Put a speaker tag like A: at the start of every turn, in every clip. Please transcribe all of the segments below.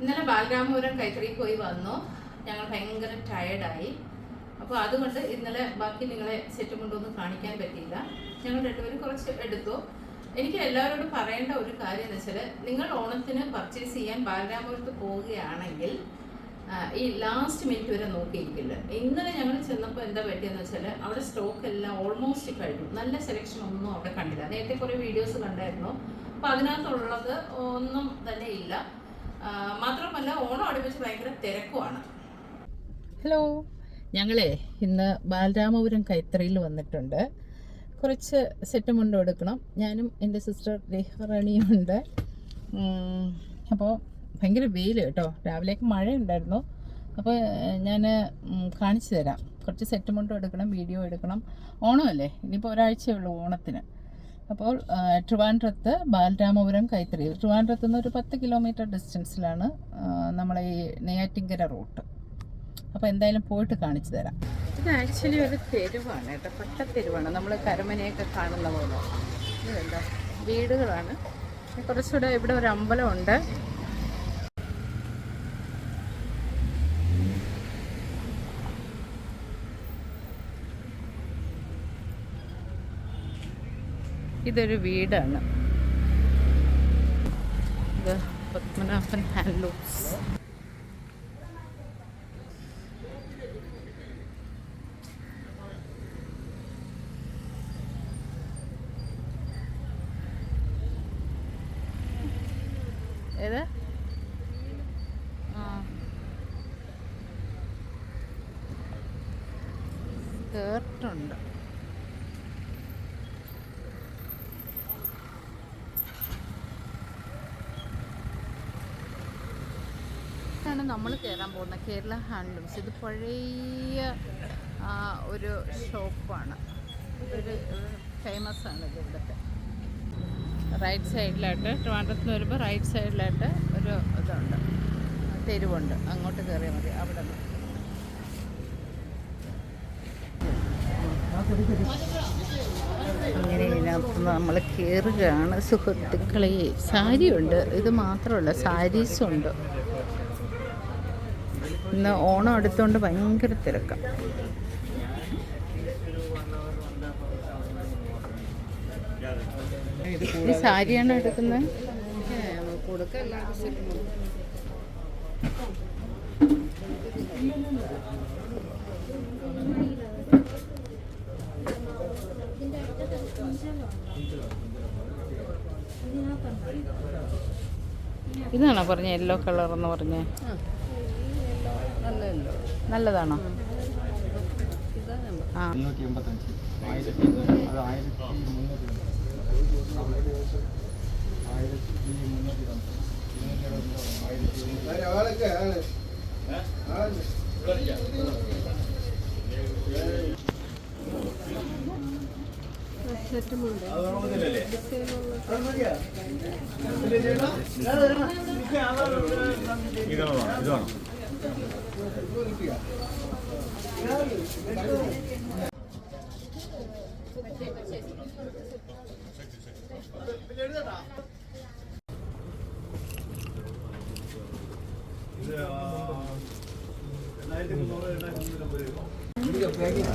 A: ഇന്നലെ ബാലരാമപുരം കൈത്തറി പോയി വന്നു. ഞങ്ങൾ ഭയങ്കര ടയർഡായി അപ്പോൾ അതുകൊണ്ട് ഇന്നലെ ബാക്കി നിങ്ങളെ സെറ്റ് കൊണ്ടൊന്നും കാണിക്കാൻ പറ്റിയില്ല. ഞങ്ങൾ രണ്ടുപേരും കുറച്ച് എടുത്തു. എനിക്ക് എല്ലാവരോടും പറയേണ്ട ഒരു കാര്യം എന്ന് വെച്ചാൽ നിങ്ങൾ ഓണത്തിന് പർച്ചേസ് ചെയ്യാൻ ബാലരാമപുരത്ത് പോവുകയാണെങ്കിൽ ഈ ലാസ്റ്റ് മിനിറ്റ് വരെ നോക്കിയിരിക്കില്ല? ഇന്നലെ ഞങ്ങൾ ചെന്നപ്പോൾ എന്താ പറ്റിയെന്ന് വെച്ചാൽ അവിടെ സ്റ്റോക്ക് എല്ലാം ഓൾമോസ്റ്റ് കഴിഞ്ഞു നല്ല സെലക്ഷൻ ഒന്നും അവിടെ കണ്ടില്ല. നേരത്തെ കുറേ വീഡിയോസ് കണ്ടായിരുന്നു. അപ്പം അതിനകത്തുള്ളത് ഒന്നും തന്നെ ഇല്ല. മാത്രമല്ല ഓണം അടുപ്പിച്ച് ഭയങ്കര തിരക്കുമാണ് ഹലോ ഞങ്ങളെ ഇന്ന് ബാലരാമപുരം കൈത്തറിയിൽ വന്നിട്ടുണ്ട്. കുറച്ച് സെറ്റ് മുണ്ട് എടുക്കണം. ഞാനും എന്റെ സിസ്റ്റർ രേഖറാണിയും ഉണ്ട്. അപ്പോൾ ഭയങ്കര വെയിൽ കേട്ടോ. രാവിലേക്ക് മഴ ഉണ്ടായിരുന്നു അപ്പോൾ ഞാൻ കാണിച്ചു തരാം. കുറച്ച് സെറ്റ് മുണ്ടും എടുക്കണം വീഡിയോ എടുക്കണം. ഓണമല്ലേ? ഇനിയിപ്പോൾ ഒരാഴ്ചയേ ഉള്ളൂ ഓണത്തിന്. അപ്പോൾ ട്രിവാൻഡ്രത്ത് ബാലരാമപുരം കൈത്തറി. ട്രിവാൻഡ്രത്ത് നിന്ന് ഒരു പത്ത് കിലോമീറ്റർ ഡിസ്റ്റൻസിലാണ് നമ്മളെ ഈ നെയ്യാറ്റിങ്കര റൂട്ട് അപ്പോൾ എന്തായാലും പോയിട്ട് കാണിച്ചു തരാം. ഇത് ആക്ച്വലി ഒരു തെരുവാണ് കേട്ടോ. പട്ട തെരുവാണ് നമ്മൾ കരമനയൊക്കെ കാണുന്ന പോലെ. വീടുകളാണ്. കുറച്ചുകൂടെ ഇവിടെ ഒരു അമ്പലമുണ്ട്. ഇതൊരു വീടാണ്. ഇത് പത്മനാഭൻ ഹാൻഡ്ലൂംസ് ഏത്? ആ. ഇതാണ് നമ്മൾ കയറാൻ പോകുന്നത്. കേരള ഹാൻഡ്ലൂംസ്. ഇത് പഴയ ഒരു ഷോപ്പാണ്. ഒരു ഫേമസ് ആണ് ഇത് ഇവിടുത്തെ. റൈറ്റ് സൈഡിലായിട്ട് ട്രിവാൻഡ്രത്ത് നിന്ന് വരുമ്പോൾ റൈറ്റ് സൈഡിലായിട്ട് ഒരു ഇതുണ്ട്. തെരുവുണ്ട്. അങ്ങോട്ട് കയറിയാൽ മതി. അവിടെ നിന്ന്. നമ്മൾ കയറുകയാണ് സുഹൃത്തുക്കളെ സാരിയുണ്ട്. ഇത് മാത്രമല്ല സാരീസും ഉണ്ട് ഇന്ന് ഓണം എടുത്തുകൊണ്ട് ഭയങ്കര തിരക്കാണ് ഈ സാരിയാണ് എടുക്കുന്നത് ഇതാണോ പറഞ്ഞ യെല്ലോ കളർ എന്ന് പറഞ്ഞ?
B: ആയിരത്തി മുന്നൂറ്റി ആയിരത്തി ഇതാണോ ഇതാണോ.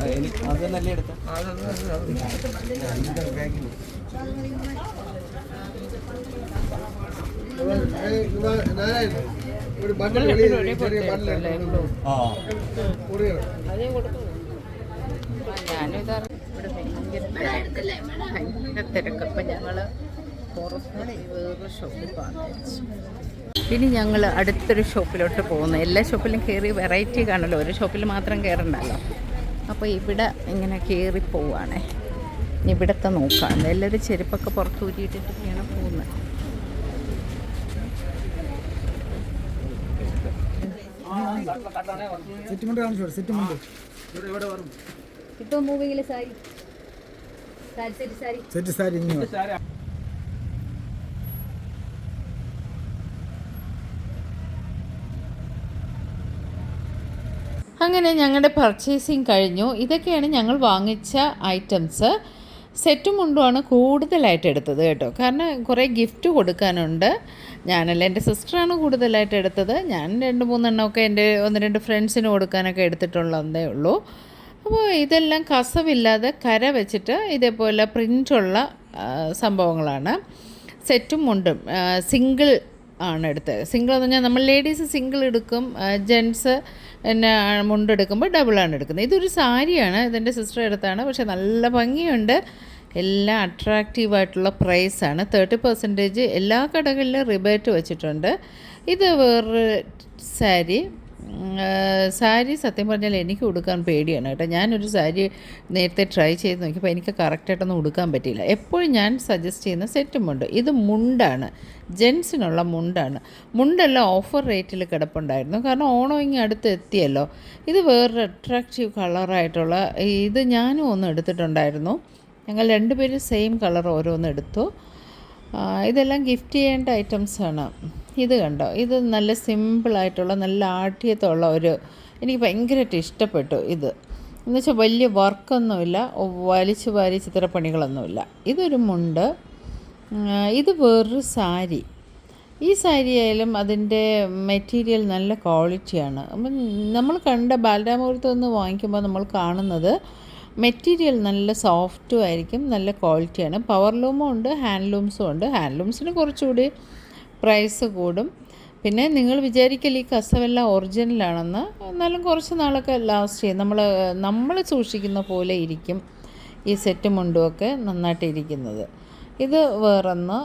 B: എനിക്ക് അത് നല്ല എടുത്ത ആ
A: ഇവിടെ ഭയങ്കര ഞങ്ങൾ വേറൊരു ഷോപ്പിൽ ഇനി ഞങ്ങൾ അടുത്തൊരു ഷോപ്പിലോട്ട് പോകുന്നു. എല്ലാ ഷോപ്പിലും കയറി വെറൈറ്റി കാണല്ലോ. ഒരു ഷോപ്പിൽ മാത്രം കയറണ്ടല്ലോ അപ്പോൾ ഇവിടെ ഇങ്ങനെ കയറി പോവുകയാണേ ഇവിടത്തെ നോക്കാം എല്ലാവരും ചെരുപ്പൊക്കെ പുറത്ത് ഊരിയിട്ടിട്ടൊക്കെയാണ് പോകുന്നത്
B: സെറ്റുമുണ്ട് കാണിച്ചു സെറ്റുമുണ്ട്.
C: ഇപ്പോൾ മൂവിങ്ങിൽ സാരി. സാരി സെറ്റ് സാരി.
B: ഇനി
A: അങ്ങനെ ഞങ്ങളുടെ പർച്ചേസിങ് കഴിഞ്ഞു. ഇതൊക്കെയാണ് ഞങ്ങൾ വാങ്ങിച്ച ഐറ്റംസ് സെറ്റും മുണ്ടുമാണ് കൂടുതലായിട്ട് എടുത്തത് കേട്ടോ. കാരണം കുറേ ഗിഫ്റ്റ് കൊടുക്കാനുണ്ട്. ഞാനല്ല എന്റെ സിസ്റ്ററാണ് കൂടുതലായിട്ട് എടുത്തത്. ഞാൻ രണ്ട് മൂന്നെണ്ണമൊക്കെ എന്റെ ഒന്ന് രണ്ട് ഫ്രണ്ട്സിന് കൊടുക്കാനൊക്കെ എടുത്തിട്ടുള്ളതേ ഉള്ളൂ. അപ്പോൾ ഇതെല്ലാം കസവില്ലാതെ കര വെച്ചിട്ട് ഇതേപോലെ പ്രിന്റുള്ള സംഭവങ്ങളാണ്. സെറ്റും മുണ്ടും സിംഗിൾ ആണ് എടുത്തത്. സിംഗിൾ എന്ന് പറഞ്ഞാൽ നമ്മൾ ലേഡീസ് സിംഗിൾ എടുക്കും ജെൻസ് പിന്നെ മുണ്ടെടുക്കുമ്പോൾ ഡബിളാണ് എടുക്കുന്നത്. ഇതൊരു സാരിയാണ് ഇതെന്റെ സിസ്റ്റർ എടുത്താണ്. പക്ഷെ നല്ല ഭംഗിയുണ്ട്. എല്ലാം അട്രാക്റ്റീവായിട്ടുള്ള പ്രൈസാണ് തേർട്ടി പെർസെന്റേജ് എല്ലാ കടകളിലും റിബേറ്റ് വെച്ചിട്ടുണ്ട്. ഇത് വേറൊരു സാരി. സാരി സത്യം പറഞ്ഞാൽ എനിക്ക് ഉടുക്കാൻ പേടിയാണ് കേട്ടോ. ഞാനൊരു സാരി നേരത്തെ ട്രൈ ചെയ്ത് നോക്കിയപ്പോൾ എനിക്ക് കറക്റ്റായിട്ടൊന്നും ഉടുക്കാൻ പറ്റിയില്ല. എപ്പോഴും ഞാൻ സജസ്റ്റ് ചെയ്യുന്ന സെറ്റ് മുണ്ട്. ഇത് മുണ്ടാണ്. ജെൻസിനുള്ള മുണ്ടാണ്. മുണ്ടെല്ലാം ഓഫർ റേറ്റിൽ കിടപ്പുണ്ടായിരുന്നു. കാരണം ഓണം ഇങ്ങനെ അടുത്ത് എത്തിയല്ലോ. ഇത് വേറൊരു അട്രാക്റ്റീവ് കളറായിട്ടുള്ള ഇത് ഞാനും ഒന്ന് എടുത്തിട്ടുണ്ടായിരുന്നു. ഞങ്ങൾ രണ്ടുപേരും സെയിം കളർ ഓരോന്ന് എടുത്തു. ഇതെല്ലാം ഗിഫ്റ്റ് ചെയ്യേണ്ട ഐറ്റംസാണ് ഇത് കണ്ടോ? ഇത് നല്ല സിമ്പിളായിട്ടുള്ള നല്ല ആഠ്യത്തുള്ള ഒരു എനിക്ക് ഭയങ്കരമായിട്ട് ഇഷ്ടപ്പെട്ടു ഇത്. എന്ന് വെച്ചാൽ വലിയ വർക്കൊന്നുമില്ല വലിച്ചു വാരി ചിത്രപ്പണികളൊന്നുമില്ല. ഇതൊരു മുണ്ട്. ഇത് വേറൊരു സാരി. ഈ സാരി ആയാലും അതിന്റെ മെറ്റീരിയൽ നല്ല ക്വാളിറ്റിയാണ്. നമ്മൾ കണ്ട ബാലരാമപുരത്ത് നിന്ന് വാങ്ങിക്കുമ്പോൾ നമ്മൾ കാണുന്നത് മെറ്റീരിയൽ നല്ല സോഫ്റ്റും ആയിരിക്കും നല്ല ക്വാളിറ്റിയാണ്. പവർ ലൂമും ഉണ്ട് ഹാൻഡ്ലൂംസും ഉണ്ട്. ഹാൻഡ്ലൂംസിന് കുറച്ചുകൂടി പ്രൈസ് കൂടും. പിന്നെ നിങ്ങൾ വിചാരിക്കൽ ഈ കസവെല്ലാം ഒറിജിനലാണെന്ന് എന്നാലും കുറച്ച് നാളൊക്കെ ലാസ്റ്റ് ചെയ്യും. നമ്മൾ നമ്മൾ സൂക്ഷിക്കുന്ന പോലെ ഇരിക്കും ഈ സെറ്റ് മുണ്ടുമൊക്കെ നന്നായിട്ട് ഇരിക്കുന്നത് ഇത് വേറൊന്ന്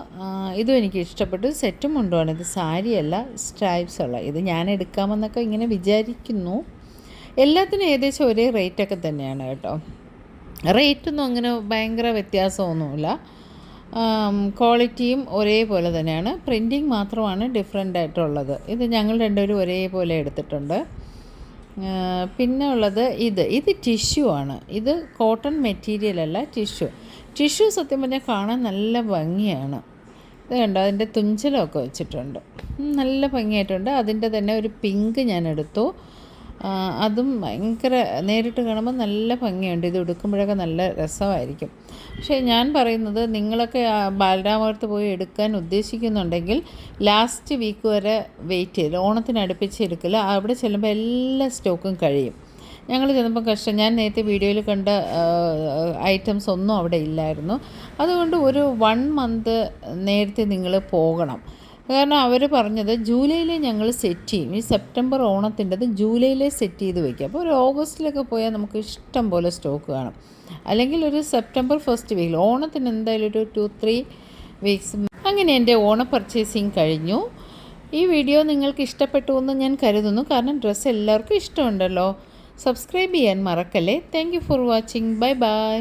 A: ഇതും എനിക്ക് ഇഷ്ടപ്പെട്ടു. സെറ്റ് മുണ്ടുമാണ് ഇത് സാരിയല്ല സ്ട്രൈപ്സ് ഉള്ള. ഇത് ഞാൻ എടുക്കാമെന്നൊക്കെ ഇങ്ങനെ വിചാരിക്കുന്നു. എല്ലാത്തിനും ഏകദേശം ഒരേ റേറ്റൊക്കെ തന്നെയാണ് കേട്ടോ. റേറ്റൊന്നും അങ്ങനെ ഭയങ്കര വ്യത്യാസമൊന്നുമില്ല. ക്വാളിറ്റിയും ഒരേപോലെ തന്നെയാണ്. പ്രിന്റിങ് മാത്രമാണ് ഡിഫറെന്റ് ആയിട്ടുള്ളത്. ഇത് ഞങ്ങൾ രണ്ടുപേരും ഒരേപോലെ എടുത്തിട്ടുണ്ട്. പിന്നെ ഉള്ളത് ഇത്. ഇത് ടിഷ്യൂ ആണ്. ഇത് കോട്ടൺ മെറ്റീരിയൽ അല്ല ടിഷ്യൂ ടിഷ്യൂ സത്യം പറഞ്ഞാൽ കാണാൻ നല്ല ഭംഗിയാണ്. ഇത് കണ്ടോ? അതിന്റെ തുഞ്ചലമൊക്കെ വെച്ചിട്ടുണ്ട്. നല്ല ഭംഗിയായിട്ടുണ്ട്. അതിന്റെ തന്നെ ഒരു പിങ്ക് ഞാൻ എടുത്തു. അതും ഭയങ്കര നേരിട്ട് കാണുമ്പോൾ നല്ല ഭംഗിയുണ്ട്. ഇത് എടുക്കുമ്പോഴൊക്കെ നല്ല രസമായിരിക്കും. പക്ഷേ ഞാൻ പറയുന്നത് നിങ്ങളൊക്കെ ബാലരാമപുരത്ത് പോയി എടുക്കാൻ ഉദ്ദേശിക്കുന്നുണ്ടെങ്കിൽ ലാസ്റ്റ് വീക്ക് വരെ വെയിറ്റ് ചെയ്ത് ഓണത്തിന് അടുപ്പിച്ച് എടുക്കില്ല അവിടെ ചെല്ലുമ്പോൾ എല്ലാ സ്റ്റോക്കും കഴിയും. ഞങ്ങൾ ചെന്നപ്പോൾ കഷ്ടം. ഞാൻ നേരത്തെ വീഡിയോയിൽ കണ്ട ഐറ്റംസ് ഒന്നും അവിടെ ഇല്ലായിരുന്നു. അതുകൊണ്ട് ഒരു വൺ മന്ത് നേരത്തെ നിങ്ങൾ പോകണം. കാരണം അവർ പറഞ്ഞത് ജൂലൈയിൽ ഞങ്ങൾ സെറ്റ് ചെയ്യും. ഈ സെപ്റ്റംബർ ഓണത്തിന്റെത് ജൂലൈയിലെ സെറ്റ് ചെയ്ത് വയ്ക്കുക അപ്പോൾ ഒരു ഓഗസ്റ്റിലൊക്കെ പോയാൽ നമുക്ക് ഇഷ്ടം പോലെ സ്റ്റോക്ക് കാണും. അല്ലെങ്കിൽ ഒരു സെപ്റ്റംബർ ഫസ്റ്റ് വീക്കിൽ ഓണത്തിന് എന്തായാലും ഒരു ടു ത്രീ വീക്സ് അങ്ങനെ എന്റെ ഓണ പർച്ചേസിങ് കഴിഞ്ഞു. ഈ വീഡിയോ നിങ്ങൾക്ക് ഇഷ്ടപ്പെട്ടു എന്ന് ഞാൻ കരുതുന്നു. കാരണം ഡ്രസ്സ് എല്ലാവർക്കും ഇഷ്ടമുണ്ടല്ലോ. സബ്സ്ക്രൈബ് ചെയ്യാൻ മറക്കല്ലേ. Thank for watching bye bye